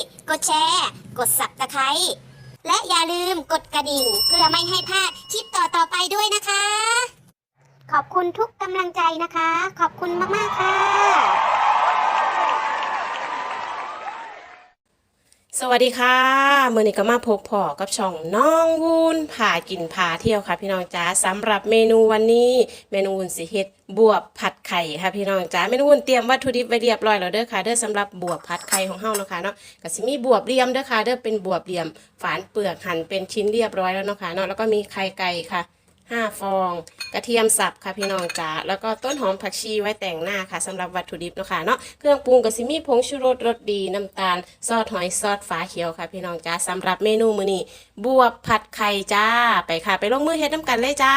กดไลค์กดแชร์ กดสับตะไคร้และอย่าลืมกดกระดิ่งเพื่อไม่ให้พลาดคลิปต่อๆไปด้วยนะคะ ขอบคุณทุกกำลังใจนะคะ ขอบคุณมากๆค่ะ สวัสดีค่ะเมื่อนี้ก็มาพบพอกับช่องน้องวูนผ่ากินพาเที่ยวค่ะ พี่น้องจ้าสำหรับเมนูวันนี้เมนูวุ้นสิเฮ็ดบวบผัดไข่ค่ะพี่น้องจ้าเมนูวุ้นเตรียมวัตถุดิบไว้เรียบร้อยแล้วเด้อค่ะเด้อสำหรับบวบผัดไข่ของเฮาเนาะค่ะเนาะก็สิมีบวบเหลี่ยมเด้อค่ะเด้อเป็นบวบเหลี่ยมฝานเปลือกหั่นเป็นชิ้นเรียบร้อยแล้วเนาะค่ะเนาะแล้วก็มีไข่ไก่ค่ะห้าฟอง กระเทียมสับค่ะพี่น้องจ๋าแล้วก็ต้นหอมผักชีไว้แต่งหน้าค่ะสำหรับวัตถุดิบเนาะค่ะเนาะเครื่องปรุงก็สิมีผงชูรสรสดีน้ำตาล ซอสหอยซอสฟ้าเขียวค่ะพี่น้องจ๋าสำหรับเมนูมื้อนี้บวบผัดไข่จ้าไปค่ะ ไปลงมือเฮ็ดน้ำกันเลยจ้า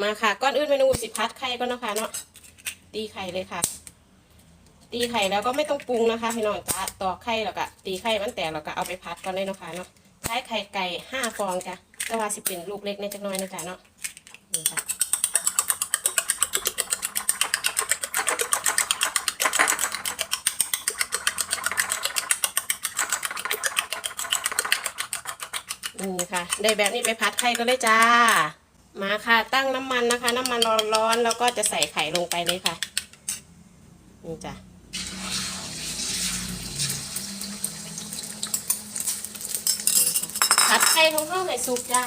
มาค่ะก่อนอื่นเมนูสิผัดไข่ก่อนเนาะค่ะเนาะตีไข่เลยค่ะ ตีไข่แล้วก็ไม่ต้องปรุงนะคะพี่น้องจ๋าตอกไข่แล้วก็ตีไข่มันแตกแล้วก็เอาไปผัดก่อนเลยเนาะค่ะเนาะใช้ไข่ไก่ห้าฟองจ้ะแต่ว่าสิเป็นลูกเล็กในจักน้อยนะจ๊ะเนาะ นี่ค่ะนี่ค่ะ ได้แบบนี้ไปพัดไข่ก็เลยจ้า มาค่ะ ตั้งน้ำมันนะคะ น้ำมันร้อนๆแล้วก็จะใส่ไข่ลงไปเลยค่ะ นี่จ้ะผัดไข่ของข้าวไข่สุกจ้า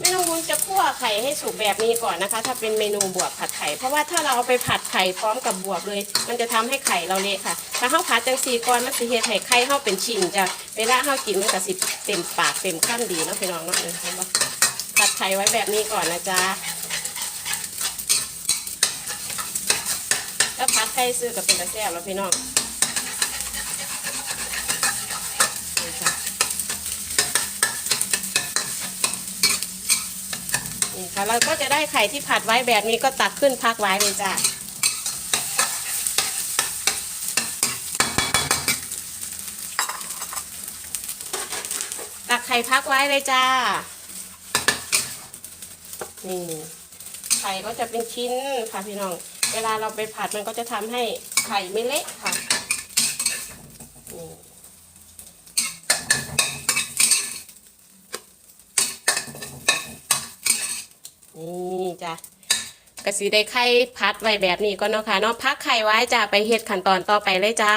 เมนูวุ้นจะคั่วไข่ให้สุกแบบนี้ก่อนนะคะ ถ้าเป็นเมนูบวบผัดไข่เพราะว่าถ้าเราเอาไปผัดไข่พร้อมกับบวบเลย มันจะทำให้ไข่เราเละค่ะ ถ้าข้าวผัดจังสีก่อนมันสิเฮ็ดให้ไข่ข้าวเป็นชิ้นจะเวลาข้าวกินมันก็สิเต็มปากเต็มขั้นดีเนาะพี่น้องเนาะเห็นปะผัดไข่ไว้แบบนี้ก่อนนะจ๊ะแล้วผัดไข่ซื้อกับเป็นตะแซ่บแล้วพี่น้องนี่จ้ะ นี่ ค่ะเราก็จะได้ไข่ที่ผัดไว้แบบนี้ก็ตักขึ้นพักไว้เลยจ้ะตักไข่พักไว้เลยจ้า นี่ไข่ก็จะเป็นชิ้นค่ะพี่น้อง เวลาเราไปผัดมันก็จะทำให้ไข่ไม่เละค่ะนี่ นี่ จ้ะกระสีได้ไข่พัดไว้แบบนี้ก็เนาะค่ะเนาะพักไข่ไว้จ้ะไปเฮ็ดขั้นตอนต่อไปเลยจ้า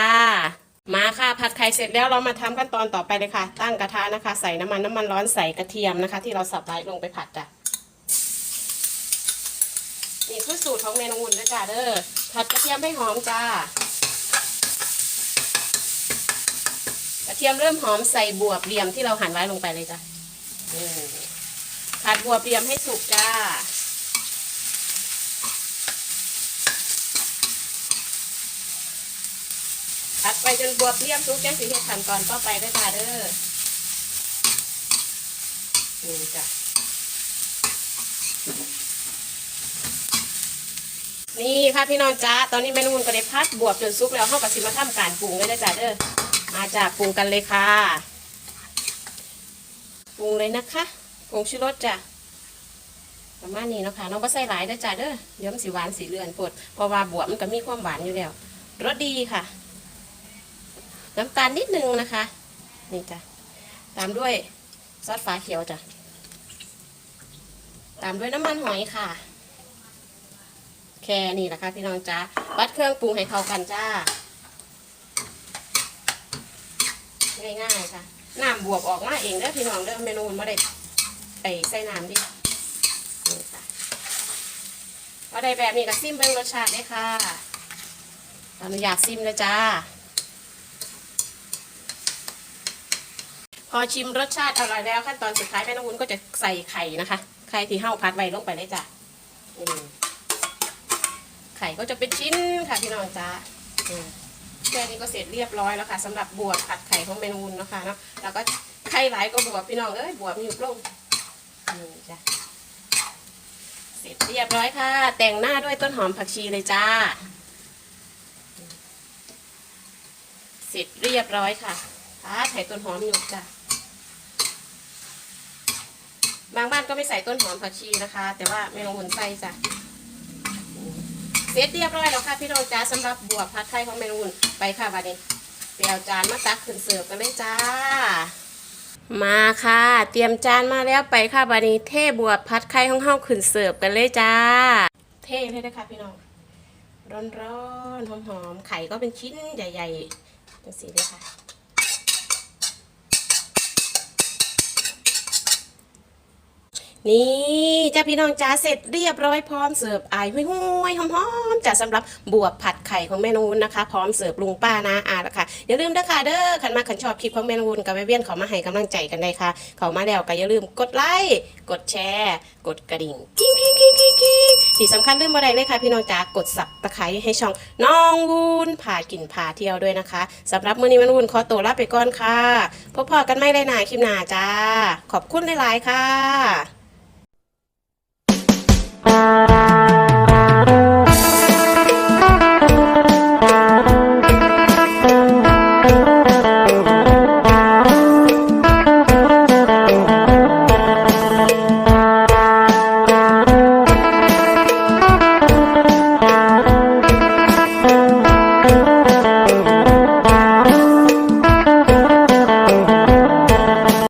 มาค่ะผัดไข่เสร็จแล้วเรามาทำขั้นตอนต่อไปเลยค่ะ ตั้งกระทะนะคะ ใส่น้ำมันน้ำมันร้อนใส่กระเทียมนะคะ ที่เราสับไว้ลงไปผัดจ้ะนี่คือสูตรของเมนูอุ่นนะจ้ะเด้อผัดกระเทียมให้หอมจ้ากระเทียมเริ่มหอมใส่บวบเหลี่ยมที่เราหั่นไว้ลงไปเลยจ้ะผัดบัวเปียมให้สุกจ้า ผัดไป จนบัวเปียมสุกจังสิเฮ็ดขั้นตอนต่อไปได้ค่ะเด้อนี่จ้ะนี่ค่ะพี่น้องจ้าตอนนี้เมนูมันก็ได้พัดบวบจนสุกแล้วเข้ากับสิมาทำการปรุงเลยได้จ้าเด้อมาจากปรุงกันเลยค่ะปรุงเลยนะคะผงชูรสจ้ะประมาณนี้เนาะคะน้องก็ใส่หลายเด้จ้ะเด้อเดี๋ยวมันสีหวานสีเลือนปวดเพราะว่าบวบมันก็มีความหวานอยู่แล้วรสดีค่ะ น้ำตาลนิดนึงนะคะ นี่จ้ะตามด้วยซอสฟ้าเขียวจ้ะตามด้วยน้ำมันหอยค่ะ แค่นี้แหละค่ะพี่น้องจ้าวัดเครื่องปรุงให้เข้ากันจ้า ง่ายๆค่ะน้ำบวบออกมาเองเด้อพี่น้องเด้อเมนูมันไม่ได้ไปใส่น้ำดินี่ค่ะพอได้แบบนี้ก็ซิมเบิ่งรสชาติเลยค่ะอนุญาตซิมเลยจ้า พอชิมรสชาติอร่อยแล้วขั้นตอนสุดท้ายแม่น้องวุ้นก็จะใส่ไข่นะคะ ไข่ที่เห่าพัดไว้ลงไปเลยจ้ะไข่ก็จะเป็นชิ้นค่ะพี่น้องจ้าแค่นี้ก็เสร็จเรียบร้อยแล้วค่ะสำหรับบวบผัดไข่ของเมนูวุ้นนะคะเนาะแล้วก็ไข่หลายก็บวบพี่น้องเอ้ยบวบมีอยู่ลงนี่จ้ะเสร็จเรียบร้อยค่ะ แต่งหน้าด้วยต้นหอมผักชีเลยจ้า เสร็จเรียบร้อยค่ะอ่าใส่ต้นหอมอยู่จ้ะ บางบ้านก็ไม่ใส่ต้นหอมผักชีนะคะ แต่ว่าไม่ลงหุ่นใส่จ้ะเสร็จเรียบร้อยแล้วค่ะพี่น้องจ้าสำหรับบวบผัดไข่ของเมนูนไปค่ะบัดนี้ไปเอาจานมาตักขึ้นเสิร์ฟกันเลยจ้า มาค่ะ เตรียมจานมาแล้วไปค่ะบัดนี้เทบวบผัดไข่ของเฮาขึ้นเสิร์ฟกันเลยจ้า เทเลยนะคะพี่น้องร้อนๆหอมๆไข่ก็เป็นชิ้นใหญ่ๆจังสีเลยค่ะ นี่จ้าพี่น้องจ้าเสร็จเรียบร้อยพร้อมเสิร์ฟไอายห้วยๆหอมๆจ้าสำหรับบวบผัดไข่ของเมนูนะคะ พร้อมเสิร์ฟลุงป้านาอาแล้วค่ะอย่าลืมนะคะเด้อขันมาขันชอบคลิปของเมนูนกับแม่เวียนเขามาให้กำลังใจกันได้ค่ะเขามาแล้วก็อย่าลืมกดไลค์กดแชร์ กดกระดิ่งกิ้งกิ้งกิ้งกิ้งกิ้งที่สำคัญลืมอะไรเลยค่ะ พี่น้องจ้ากดสับตะไคร้ให้ช่องน้องวูนพากินพาเที่ยวด้วยนะคะสำหรับมื้อนี้แมนูนขอตัวลาไปก่อนค่ะพบพอกันไม่ได้หนาคลิปหน้าจ้าขอบคุณหลายๆค่ะ